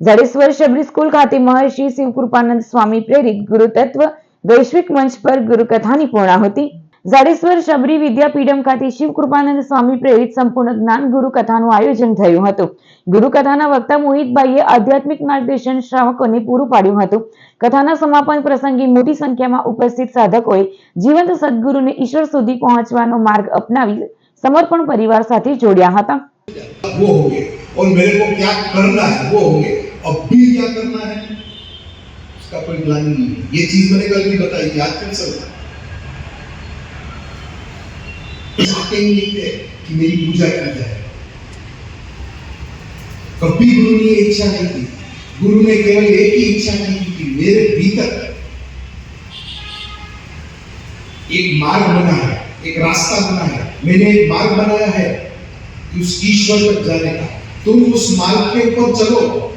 Jadeshwar Shabari school ખાતે મહર્ષિ શિવકૃપાનંદ સ્વામી પ્રેરિત ગુરુ તત્વ વૈશ્વિક મંચ પર ગુરુકથાની પૂર્ણાહુતિ જાડેશ્વર શબરી વિદ્યાપીઠમ ખાતે શિવકૃપાનંદ સ્વામી પ્રેરિત સંપૂર્ણ જ્ઞાન ગુરુ કથાનું આયોજન થયું હતું ગુરુ કથાના વક્તા મોહિતભાઈએ આધ્યાત્મિક માર્ગદર્શન શ્રાવકોને પૂરું પાડ્યું હતું કથાના સમાપન પ્રસંગે મોટી સંખ્યામાં ઉપસ્થિત સાધકોએ જીવંત સદગુરુને ઈશ્વર સુધી પહોંચવાનો માર્ગ અપનાવી સમર્પણ પરિવાર સાથે જોડ્યા હતા वो होंगे और मेरे को क्या करना है वो होंगे अब भी क्या करना है? उसका कोई प्लान नहीं है। ये चीज़ मैंने कल भी बताई थी, आज फिर से बता आते नहीं थे कि मेरी पूजा की जाए। कभी गुरु ने इच्छा नहीं की। गुरु ने केवल एक ही इच्छा नहीं की कि मेरे भीतर एक मार्ग बना है, एक रास्ता बना है। मैंने एक मार्ग बनाया है कि उस ईश्वर तक जाने का। तुम उस मार्ग के ऊपर चलो।